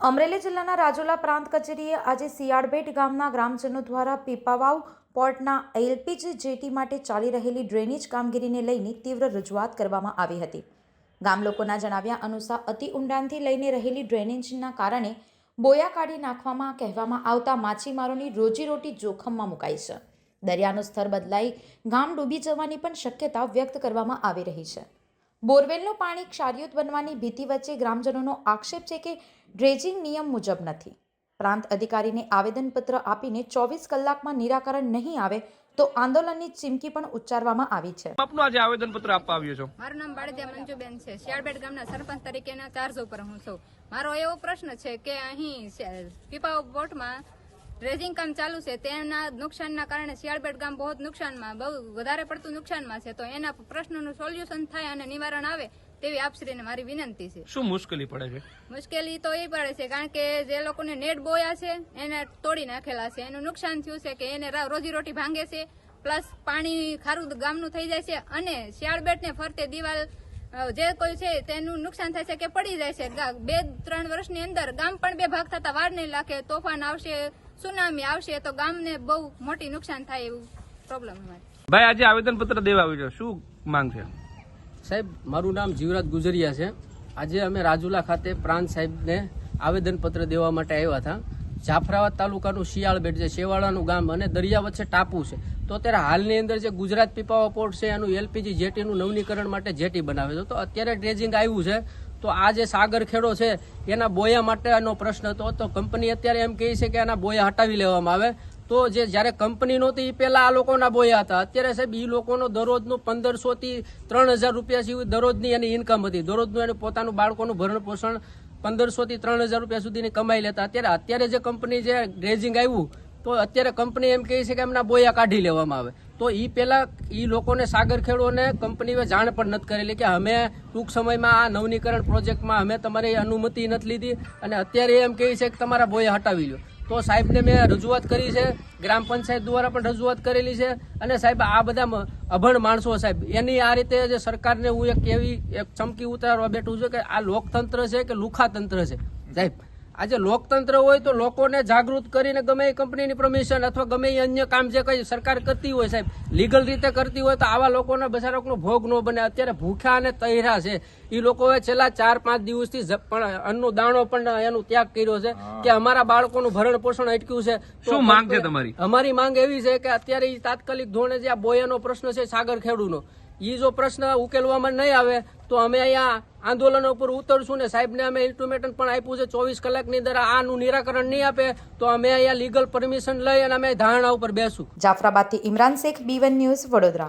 અમરેલી જિલ્લાના રાજુલા પ્રાંત કચેરીએ આજે સિયાળબેટ ગામના ગ્રામજનો દ્વારા પીપાવાવ પોર્ટના એલપીજી જેટી માટે ચાલી રહેલી ડ્રેનેજ કામગીરીને લઈને તીવ્ર રજૂઆત કરવામાં આવી હતી. ગામ લોકોના જણાવ્યા અનુસાર અતિ ઊંડાણથી લઈને રહેલી ડ્રેનેજના કારણે બોયા કાઢી નાખવામાં કહેવામાં આવતા માછીમારોની રોજીરોટી જોખમમાં મુકાઈ છે. દરિયાનું સ્તર બદલાઈ ગામ ડૂબી જવાની પણ શક્યતા વ્યક્ત કરવામાં આવી રહી છે. બોરવેલનું પાણી ક્ષારયુત બનવાની ભીતિ વચ્ચે ગ્રામજનોનો આક્ષેપ છે કે ડ્રેજિંગ નિયમ મુજબ નથી. પ્રાંત અધિકારીને આવેદનપત્ર આપીને ચોવીસ કલાકમાં નિરાકરણ નહીં આવે તો આંદોલનની ચીમકી પણ ઉચ્ચારવામાં આવી છે. આપનું આજે આવેદન પત્ર આપવા આવ્યો છો? મારું નામ બાળદિયા મંજુબેન છે. શિયાળબેટ ગામના સરપંચ તરીકેના ચાર્જ ઉપર હું છું. મારો એવો પ્રશ્ન છે કે અહીં પીપાવ બોટમાં ડ્રેજિંગ કામ ચાલુ છે તેના નુકસાનના કારણે શિયાળબેટ ગામ બહુ નુકસાનમાં બહુ વધારે પડતું નુકસાનમાં છે. તો એના પ્રશ્નનું સોલ્યુશન થાય અને નિવારણ આવે તેવી આપશ્રીને મારી વિનંતી છે. શું મુશ્કેલી પડે છે? મુશ્કેલી તો એ પડે છે કારણ કે જે લોકોને નેટ બોયા છે એને તોડી નાખેલા છે. એનું નુકસાન થયું છે કે એને રોજીરોટી ભાંગે છે પ્લસ પાણી ખારું ગામનું થઈ જાય છે અને શિયાળબેટને ફરતે દિવાલ જે કોઈ છે તેનું નુકસાન થાય છે કે પડી જાય છે. બે ત્રણ વર્ષની અંદર ગામ પણ બે ભાગ થતા વાર નહીં લાગે તોફાન આવશે સુનામી આવશે તો ગામને બહુ મોટી નુકસાન થાય એવું પ્રોબ્લેમ અમારે ભાઈ આજે આવેદન પત્ર દેવા આવ્યો છો. શું માંગ છે? સાહેબ મારું નામ જીવરાજ ગુજરિયા છે. આજે અમે રાજુલા ખાતે પ્રાંત સાહેબને આવેદનપત્ર દેવા માટે આવ્યા હતા. જાફરાબાદ તાલુકાનું શિયાળબેટ છે શેવાળાનું ગામ અને દરિયા વચ્ચે ટાપુ છે. તો અત્યારે હાલની અંદર જે ગુજરાત પીપાવા પોર્ટ છે એનું એલપીજી જેટીનું નવનીકરણ માટે જેટી બનાવે છે. તો અત્યારે ડ્રેજિંગ આવ્યું છે. તો આ જે સાગર ખેડો છે, એના બોયા માટેનો પ્રશ્ન હતો. તો કંપની અત્યારે એમ કહે છે કે એના બોયા હટાવી લેવામાં આવે. તો જે જ્યારે કંપની નહોતી એ પહેલાં આ લોકોના બોયા હતા. અત્યારે સાહેબ એ લોકોનો દરરોજનું પંદરસોથી ત્રણ હજાર રૂપિયા જેવી દરરોજની એની ઇન્કમ હતી. દરરોજનું એને પોતાનું બાળકોનું ભરણ પોષણ પંદરસોથી ત્રણ હજાર રૂપિયા સુધીની કમાઈ લેતા. અત્યારે અત્યારે જે કંપની જે ડ્રેઝિંગ આવ્યું તો અત્યારે કંપની એમ કહે છે કે એમના બોયા કાઢી લેવામાં આવે. તો એ પેલા એ લોકોને સાગર ખેડૂને કંપનીએ જાણ પણ નથી કરેલી કે અમે ટૂંક સમયમાં આ નવનીકરણ પ્રોજેક્ટમાં અમે તમારી અનુમતિ નથી લીધી અને અત્યારે એમ કહે છે કે તમારા બોયા હટાવી લો તો સાહેબને મેં રજૂઆત કરી છે, ગ્રામ પંચાયત દ્વારા પણ રજૂઆત કરેલી છે અને સાહેબ આ બધા અભણ માણસો સાહેબ, એની આ રીતે જે સરકારને હું એક એવી એક ચમકી ઉતારવા બેઠું છું કે આ લોકતંત્ર છે કે લુખાતંત્ર છે? સાહેબ આજે લોકતંત્ર હોય તો લોકોને જાગૃત કરીને ગમે એ કંપનીની પરમિશન અથવા ગમે એ અન્ય કામ જે કઈ સરકાર કરતી હોય સાહેબ લીગલ રીતે કરતી હોય તો આવા લોકોને બસારોકનો ભોગ ન બને. અત્યારે ભૂખ્યા અને તૈરા છે. એ લોકોએ છેલ્લા ચાર પાંચ દિવસથી પણ અન્નનો દાણો પણ એનું ત્યાગ કર્યો છે કે અમારા બાળકોનું ભરણ પોષણ અટક્યું છે. શું માંગ છે તમારી? અમારી માંગ એવી છે કે અત્યારે એ તાત્કાલિક ધોરણે જે આ બોયાનો પ્રશ્ન છે સાગર ખેડૂનો ઈ જો પ્રશ્ન ઉકેલવામાં નહીં આવે તો અમે અહીંયા આંદોલન ઉપર ઉતરશું ને સાહેબને અમે ઇન્ટિમેટન પણ આપ્યું છે, ચોવીસ કલાકની અંદર આનું નિરાકરણ નહીં આપે, તો અમે અહીંયા લીગલ પરમિશન લઈ અને અમે ધારણા ઉપર બેસું. જાફરાબાદથી Imran Shaikh B one news Vadodara.